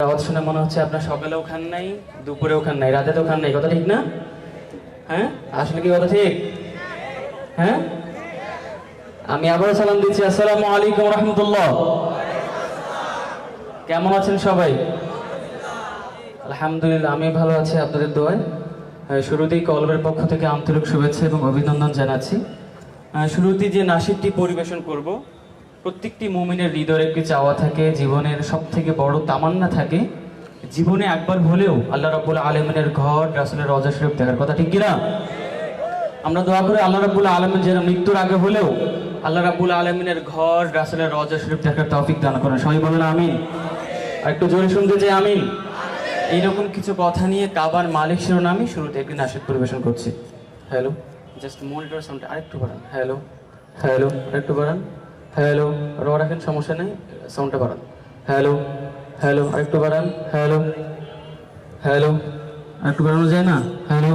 আওয়াজ শুনে মনে হচ্ছে আপনার সকালেও খান নাই দুপুরেও খান নাই রাতেও খান নাই কথা ঠিক না? হ্যাঁ? আসলে কি কথা ঠিক? হ্যাঁ? আমি আবারও সালাম দিচ্ছি আসসালামু আলাইকুম রহমতুল্লাহ। কেমন আছেন সবাই? আলহামদুলিল্লাহ আমি ভালো আছি আপনাদের দোয়ায়। আহ, শুরুতেই কলবের পক্ষ থেকে আন্তরিক শুভেচ্ছা এবং অভিনন্দন জানাচ্ছি। আহ, শুরুতেই যে নাসিরটি পরিবেশন করব প্রত্যেকটি মুমিনের হৃদয়ের একটি চাওয়া থাকে, জীবনের সব থেকে বড় তামান্না থাকে। জীবনে একবার হলেও আল্লাহ রাব্বুল আলমিনের ঘর, রাসুলের রজা শরীফ দেখার কথা ঠিক কিনা? আমরা দোয়া করে আল্লাহ রাব্বুল আলমিন যেন মৃত্যুর আগে হলেও আল্লাহ রাব্বুল আলমিনের ঘর, রাসুলের রজা শরীফ দেখার তৌফিক দান করেন। সবাই বলেন আমিন। আর একটু জোরে শুনতে চাই, আমিন। এইরকম কিছু কথা নিয়ে কাবার মালিক শিরোনামে শুরুতে একটি নাটক পরিবেশন করছি। হ্যালো জাস্ট মনিটর সাউন্ডটা আরেকটু বাড়ান। হ্যালো হ্যালো, আরেকটু বাড়ান। হ্যালো র রাখেন, সমস্যা নেই সাউন্ডটা বাড়ান। হ্যালো হ্যালো আরেকটু বাড়ান। হ্যালো হ্যালো আরেকটু বাড়ানো যায় না? হ্যালো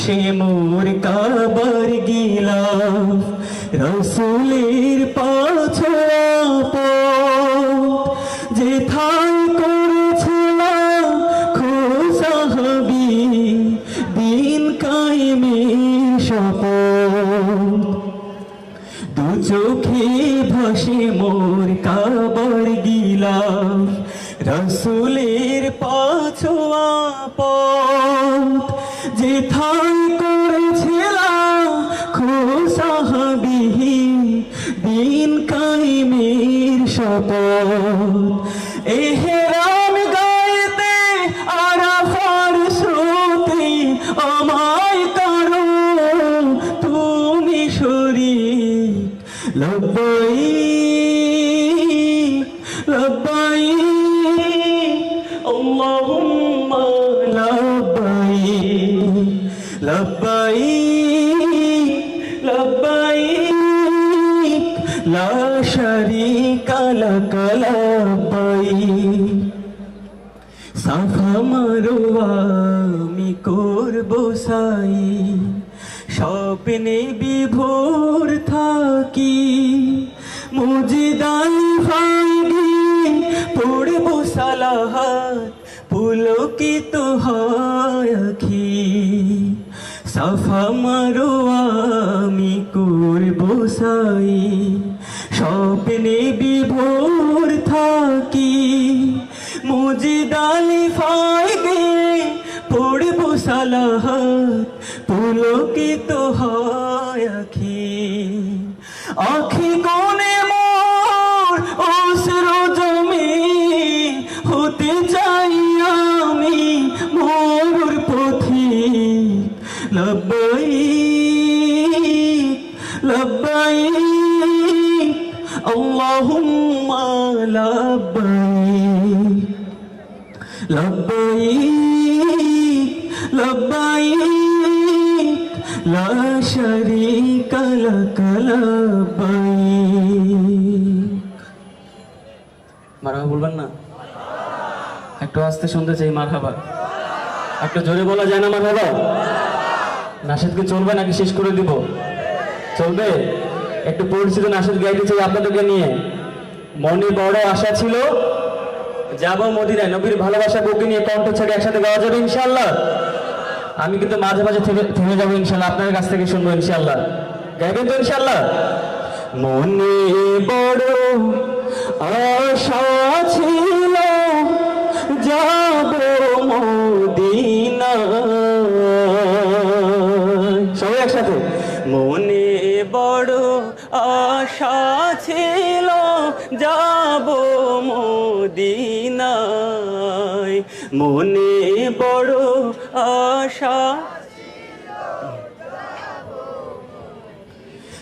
ভাসে মোর কাবার গিলাম রসুলের পাছড়া যে থাই করেছিলাম খোসাহাবি দিন কায়েমের শপথ। দু চোখে ভাসে মোর কাবার গিলাম রসুলের পাছোয়া পথ। যে থাই লা শারীকা লাক লব্বাই সাফা মারোয়া আমি করব সাই স্বপ্নে বিভোর থাকি। মুজিদাল ফাইগি পড়ব সালাহাত, পুলকিত হয় আখি। সাফা মারোয়া আমি করব সাই স্বপ্নে বিভোর থাকি মুজিদালি ফাইবে পড়ব সালাহাত পুলকিত হয় আখি। আখি আল্লাহুম্মা লব্বাই لبيك لبيك لا شريك لك لبيك মারহাবা বলবেন না একটু আস্তে শুনতে চাই মারহাবা একটু জোরে বলা যায় না মারহাবা নাশিদ কি চলবে নাকি শেষ করে দিব চলবে একটু পরিচিত নাশিদ গাইতে চাই আপনাদেরকে নিয়ে মনে বড় আশা ছিল। যাব মদিনায়। নবীর ভালোবাসা বুকে নিয়ে কণ্ঠ ছেড়ে একসাথে গাওয়া যাবে ইনশাল্লাহ আমি কিন্তু মাঝে মাঝে থেমে থেমে যাব ইনশাল্লাহ আপনার কাছ থেকে শুনব ইনশাল্লাহ গাইবেন তো ইনশাল্লাহ মনে বড়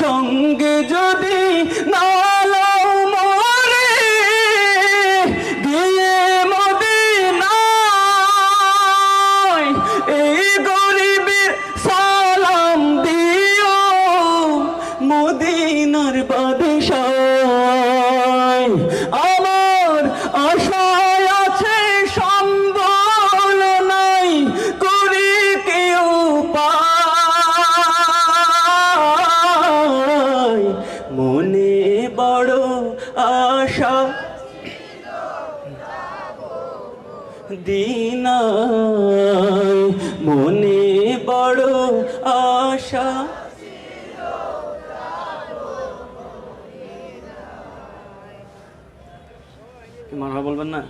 সঙ্গে সঙ্গে আশা মনে বড় আশা। কি মারহা বলবেন না?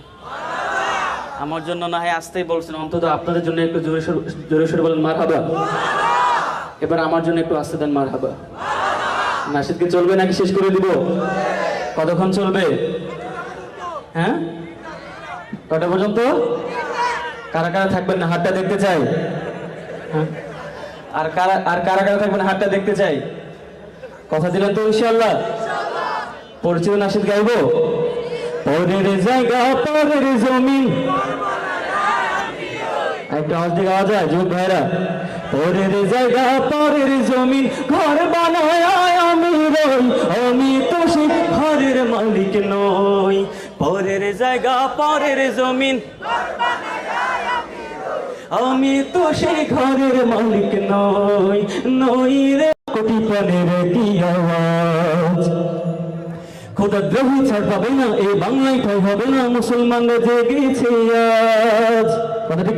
আমার জন্য না হয় আসতেই বলছেন, অন্তত আপনাদের জন্য একটু জোরে সরে বলেন মার হাবা এবার আমার জন্য একটু আসতে দেন মার হাবা নাসিদ কি চলবে নাকি শেষ করে দিব? কতক্ষণ চলবে? হ্যাঁ? কটা পর্যন্ত? কারা কারা থাকবেন না? হাতটা দেখতে চাই। হ্যাঁ? আর কারা আর কারা কারা থাকবেন হাতটা দেখতে চাই। কথা দিলেন তো ইনশাআল্লাহ? পরিচিত নাসিদ গাইবো? একটা যায় ভাইরা আমি আমি তো সে ঘরের মালিক নই। পরের জায়গা, পরের জমিন। আমি তো সেই ঘরের মালিক নই নই রে কোটি প্রাণের কি আওয়াজ? খোদা দ্রোহী ছাড় পাবে না এই বাংলায় ঠাই হবে না, মুসলমানরা আজ।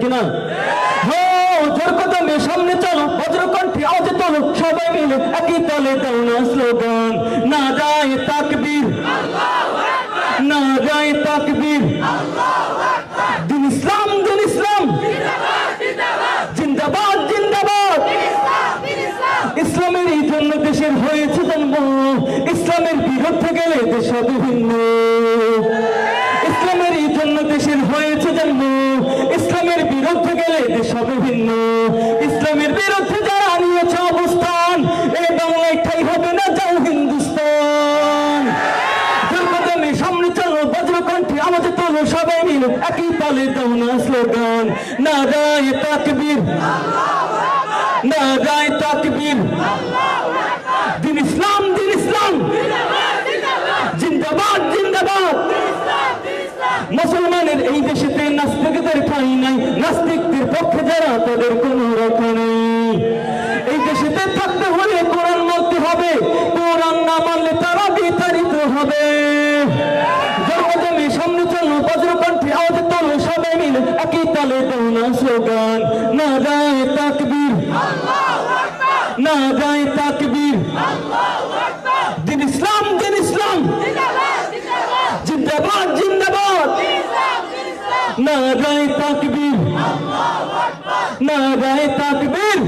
কিনা? কদমে সামনে চলো, বজ্রকণ্ঠে তোলো, সবাই মিলে একই স্লোগান। না যায় তাকবীর। না যায় তাকবীর। দিন ইসলাম দিন ইসলাম। জিন্দাবাদ জিন্দাবাদ। ইসলামের এই জন্য দেশের হয়েছে জন্ম। ইসলামের বিরুদ্ধে গেলে দেশ হবে ভিন্ন ইসলামের এই জন্য দেশের হয়েছে জন্ম। বিরুদ্ধে গেলে দেশ হবে ভিন্ন ইসলামের বিরুদ্ধে যারা নিয়েছে অবস্থান এই বাংলায় ঠাই হবে না যাও হিন্দুস্তান। দুর্গদমে সামনে চলো বজ্রকণ্ঠে আমাদের তোলো সবাই মিলে একই তালে দাও না স্লোগান। না রায় তাকবীর। না রায় তাকবীর। দিন ইসলাম দিন ইসলাম। জিন্দাবাদ জিন্দাবাদ। মুসলমানের এই দেশেতে নাস্তিকদের ঠাঁই নাই। নাস্তিকদের পক্ষে যারা তাদের কোনো রক্ষা নেই। এই দেশেতে থাকতে হলে কোরআন মানতে হবে। কোরআন না মানলে তারা বিতাড়িত হবে। জন্মজমি সামনে চলো বজ্রকণ্ঠে আওয়াজ তোলো সবাই মিলে একই তালে দাও না স্লোগান। না রায় তাকবীর। না রায় তাকবীর। দিন ইসলাম জিন্দাবাদ জিন্দাবাদ না রায় তাকবীর। না রায় তাকবীর।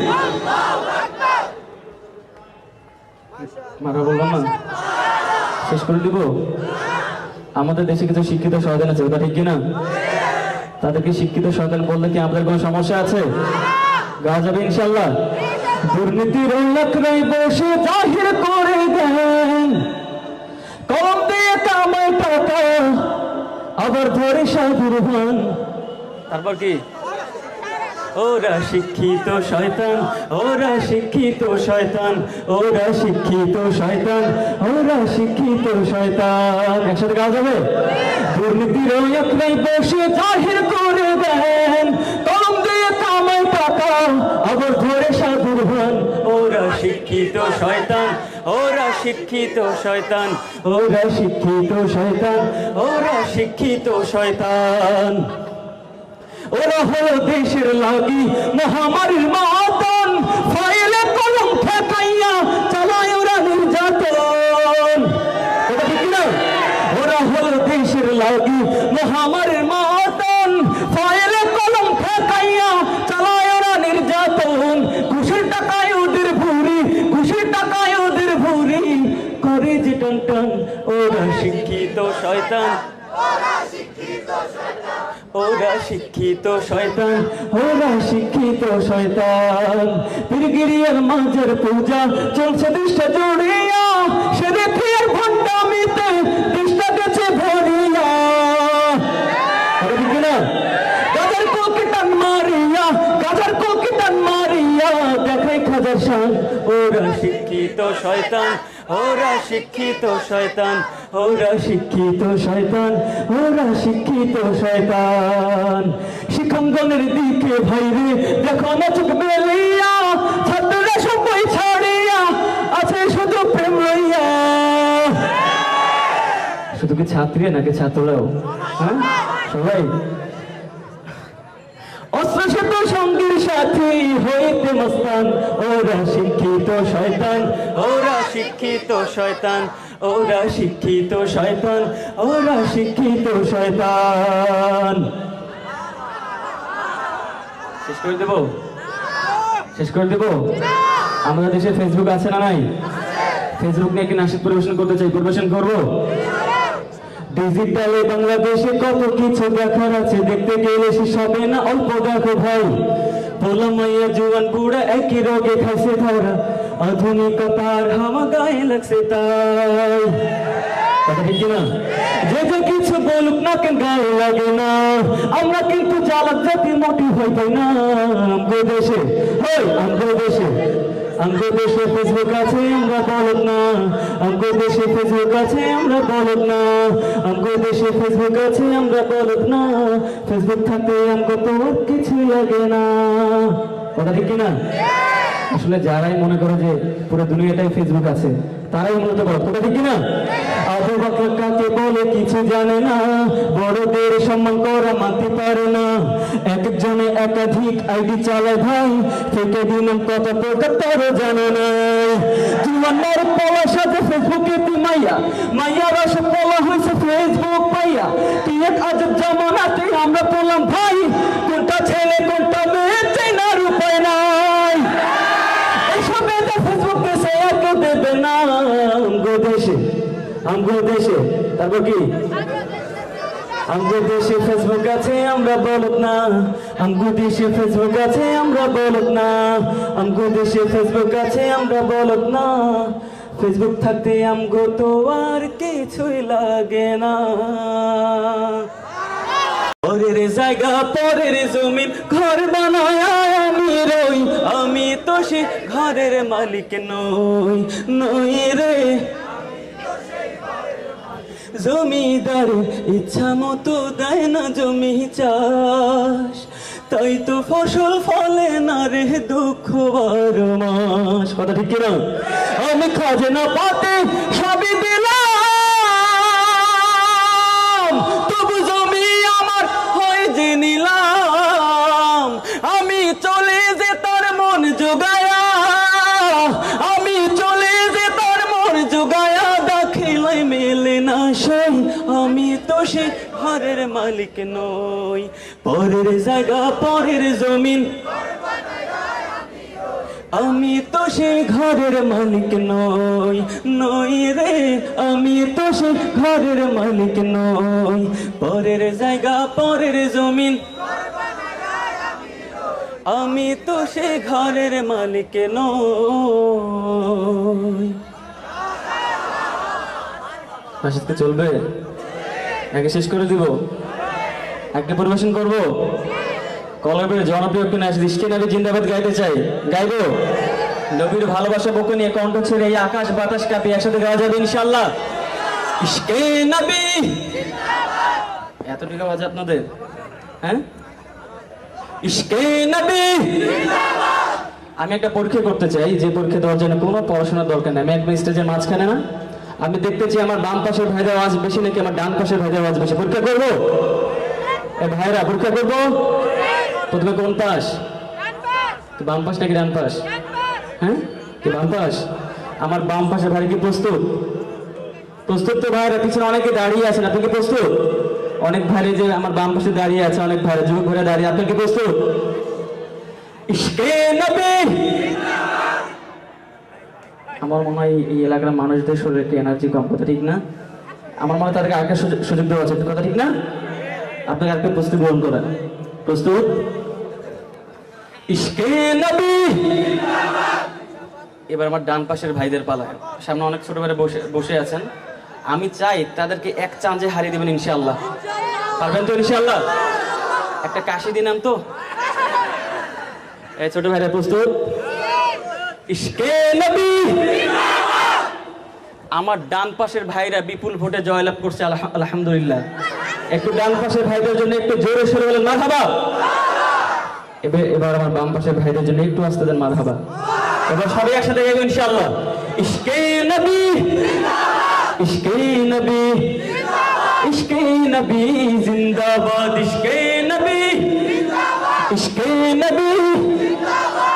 মারা বলব না? শেষ করে দিব? আমাদের দেশে কিছু শিক্ষিত সন্তান আছে ওটা ঠিক কিনা? তাদেরকে শিক্ষিত সন্তান বললে কি আপনাদের কোনো সমস্যা আছে? গাওয়া যাবে ইনশাল্লাহ দুর্নীতির নেই বসে জাহির করে দেন। কলম দিয়ে কামাই টাকা আবার ধরে সাধুর ভান। তারপর কি? ওরা শিক্ষিত শয়তান, ওরা শিক্ষিত শয়তান, ওরা শিক্ষিত শয়তান, ওরা শিক্ষিত শয়তান। একসাথে গাওয়া যাবে? দুর্নীতির ওই বসে জাহির করে দেন। কলম দিয়ে কামাই টাকা, আবার ধরে শিক্ষিত শয়তান, ওরা শিক্ষিত শয়তান, ওরা শিক্ষিত শয়তান, ওরা শিক্ষিত শয়তান। ওরা হলো দেশের লাগি মহামারীর মাতন ফাইলে কলম ঠেকাইয়া চালায় ওরা নির্যাতন। ওরা হলো দেশের লাগি মহামারীর মাতন ফাইলে কলম ঠেকাইয়া চালায় ওরা নির্যাতন খুশির টাকায় ওদের ভুরি খুশির টাকায় ওদের ভুরি করে যে টন টন ওরা শিক্ষিত শয়তান। ওরা শিক্ষিত শয়তান। ওরা শিক্ষিত শয়তান। পীরগিরিয়ার মাঝের পূজা চলছে দৃষ্টা জড়িয়া। সে দেখে আর ভণ্ডামিতে দৃষ্টা গেছে ভরিয়া। গাজার কোকে টান মারিয়া, গাজার কোকে টান মারিয়া। দেখাই খাজার শান। ওরা শিক্ষিত শয়তান। ওরা শিক্ষিত শয়তান, ওরা শিক্ষিত শয়তান, ওরা শিক্ষিত শয়তান। দিকে ভাইরে দেখো না চোখ বেলিয়া, ছাত্ররা ছাড়িয়া আছে শুধু প্রেম লইয়া। শুধু কি ছাত্রী নাকি ছাত্ররাও? হ্যাঁ? সবাই। অস্ত্র সঙ্গীর সাথে হইতে মস্তান ওরা শিক্ষিত শয়তান। ওরা শিক্ষিত শয়তান। ওরা শিক্ষিত শয়তান। ওরা শিক্ষিত শয়তান। শেষ করে দেব? শেষ করে দেব? আমাদের দেশে ফেসবুক আছে না নাই? ফেসবুক নিয়ে কি নাসিক পরিবেশন করতে চাই? পরিবেশন করব? ডিজিটালে বাংলাদেশে কত কিছু দেখার আছে? দেখতে গেলে সে সবে না অল্প দেখো ভাই। পোলা মাইয়া জুয়ান বুড়া একই রোগে খাইছে ধরা আধুনিকতার হাওয়া গায়ে লাগছে তাই কথা ঠিক না যে যে কিছু বলুক না কেন গায়ে লাগে না আমরা কিন্তু জ্বালাক জাতি মোটি হই না আমগো দেশে হই আমগো দেশে আমগো দেশে ফেসবুক আছে, আমরা বলদ না। আমগো দেশে ফেসবুক আছে, আমরা বলদ না। আমগো দেশে ফেসবুক আছে, আমরা বলদ না। ফেসবুক থাকতে আমগো তো আর কিছু লাগে না। কথা ঠিক না আসলে যারাই মনে করে যে পুরো দুনিয়াটাই ফেসবুক আছে, তারাই মূলত বড়। কথা ঠিক না বলে কিছু জানে না, বড়দের সম্মান করা মানতে পারে না। একজনে একাধিক আইডি চালায় ভাই থেকে দিলাম কত প্রকার তারও জানে না। জীবনের পলা সাথে ফেসবুকে মাইয়া পলা হয়েছে ফেসবুক পাইয়া এক আমরা পড়লাম ভাই, কোনটা ছেলে, কোনটা মেয়ে চেনার উপায় নাই এইসব মেয়েটা ফেসবুক দেশে এক দেবে না আমগো দেশে আমগো দেশে তারপর কি? আমগো দেশে ফেসবুক আছে, আমরা বলত না। আমগো দেশে ফেসবুক আছে, আমরা বলত না। আমগো দেশে ফেসবুক আছে, আমরা বলত না। ফেসবুক থাকতে আমগো তো আর কিছুই লাগে না। পরের জায়গা, পরের জমিন, ঘর বানায় আমি রই। আমি তো সে ঘরের মালিক নই নই রে। জমিদার ইচ্ছা মতো দেয় না জমি চাষ। তাই তো ফসল ফলে না রে দুঃখ বারো মাস। কথা ঠিক কিনা? আমি খাজনা পাতে ঘরের মালিক নই, পরের জায়গা, পরের জমিন। আমি তো সে ঘরের মালিক নই নই রে, আমি তো সে ঘরের মালিক নই। পরের জায়গা, পরের জমিন। আমি তো সে ঘরের মালিক নই। চলবে? একে শেষ করে দিব। একটা পরিবেশন করব। কলবের জনপ্রিয় নাচ দৃষ্টি নবী জিন্দাবাদ গাইতে চাই। গাইবো? নবীর ভালোবাসা বুকে নিয়ে কণ্ঠ ছেড়ে এই আকাশ বাতাস কাঁপিয়ে একসাথে গাওয়া যাবে ইনশাল্লাহ ইশকে নবী এতটুকু আওয়াজ আপনাদের? হ্যাঁ? ইশকে নবী আমি একটা পরীক্ষা করতে চাই, যে পরীক্ষা দেওয়ার জন্য কোনো পড়াশোনার দরকার নেই। আমি একদম স্টেজের মাঝখানে না? আমি দেখতেছি আমার বাম পাশের ভাইদের আওয়াজ বেশি নাকি আমার ডান পাশের ভাইদের আওয়াজ বেশি? পরীক্ষা করব? ভাইরা, পরীক্ষা করব? প্রথমে কোন পাশ তো বাম পাশ নাকি ডান পাশ? হ্যাঁ? কি বাম পাশ। আমার বাম পাশের ভাই কি প্রস্তুত? প্রস্তুত তো ভাইরা, পিছনে অনেকে দাঁড়িয়ে আছেন, আপনি কি প্রস্তুত? অনেক ভাইরে যে আমার বাম পাশে দাঁড়িয়ে আছে, অনেক ভাইরা যুবক ভাইরা দাঁড়িয়ে, আপনি কি প্রস্তুত? ইশকে নবী? আমার মনে হয় এই এলাকার মানুষদের শরীরে একটু এনার্জি কম, কথা ঠিক না? আমার মনে হয় তাদেরকে আরেকটা সুযোগ- দেওয়া আছে কথা ঠিক না? আপনাকে আরেকটা প্রস্তুতি গ্রহণ করেন প্রস্তুত? এবার আমার ডান পাশের ভাইদের পালায় সামনে অনেক ছোট ভাইরা বসে বসে আছেন। আমি চাই তাদেরকে এক চাঁজে হারিয়ে দেবেন, ইনশাআল্লাহ। পারবেন তো, ইনশাআল্লাহ? একটা কাশি দিনাম তো? এই ছোট ভাইরা, প্রস্তুত? আমার ডান পাশের ভাইরা বিপুল ভোটে জয়লাভ করছে আলহামদুলিল্লাহ। একটু ডান পাশের ভাইদের জন্য একটু জোরে সরে বলেন, মারহাবা। এবার এবার আমার বাম পাশের ভাইদের জন্য একটু আসতে দেন, মারহাবা। এবার সবাই একসাথে গাইবো ইনশাআল্লাহ। ইশকে নবী? ইশকে নবী? ইশকে নবী, জিন্দাবাদ। ইশকে নবী? ইশকে নবী?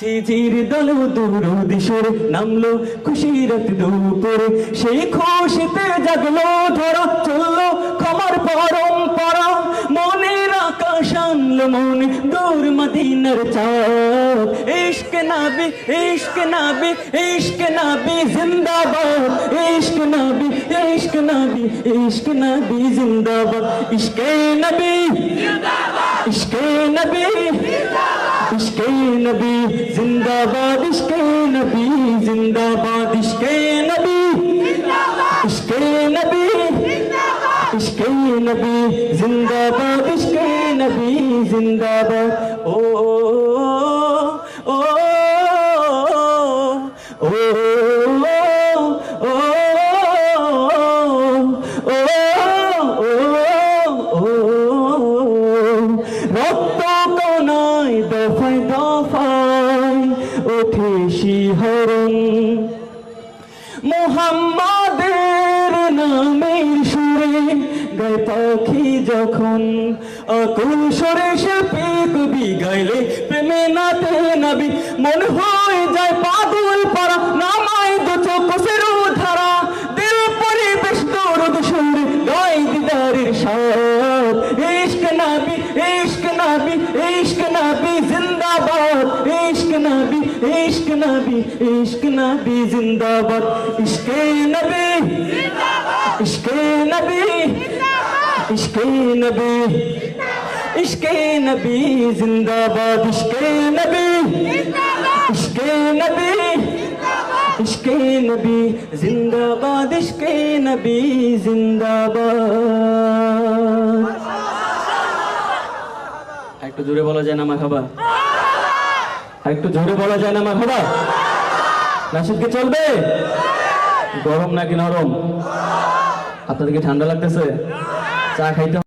ঝিঝির দল দূর দিশরে নামলো খুশির দুপুরে। সেই খুশিতে জাগলো, ধরা চলল খবর পরম্পরা। মনের আকাশ আনলো মনে, দূর মদিনার চাপ ইশক নাবি ইশক নাবি ইশক নাবি, জিন্দাবাদ। ইশক নাবি ইশক নাবি ইশক নাবি, জিন্দাবাদ। ইশকে নবী ইশকে নবী ইশকে नश कई नबी ज़िंदाब नबी او মোহাম্মদের নামের সুরে গায় পাখি যখন অকুল সরে সে কবি গাইলে প্রেমে নাতে নাবি, মন হয়ে যায় পাগল পারা নামায় দু চোখ ইশক নাবি ইশক নাবি জিন্দাবাদ। ইশকে নবী ইশকে নবী ইশকে নবী ইশকে নবী জিন্দাবাদ। ইশকে নবী ইশকে নবী ইশকে নবী জিন্দাবাদ। ইশকে নবী জিন্দাবাদ। একটু জোরে বলা যায় না আমার খাবা। একটু জোরে বলা যায় না আমার খাবার নাসিদ কি চলবে? গরম নাকি নরম? আপনাদেরকে ঠান্ডা লাগতেছে? চা খাইতে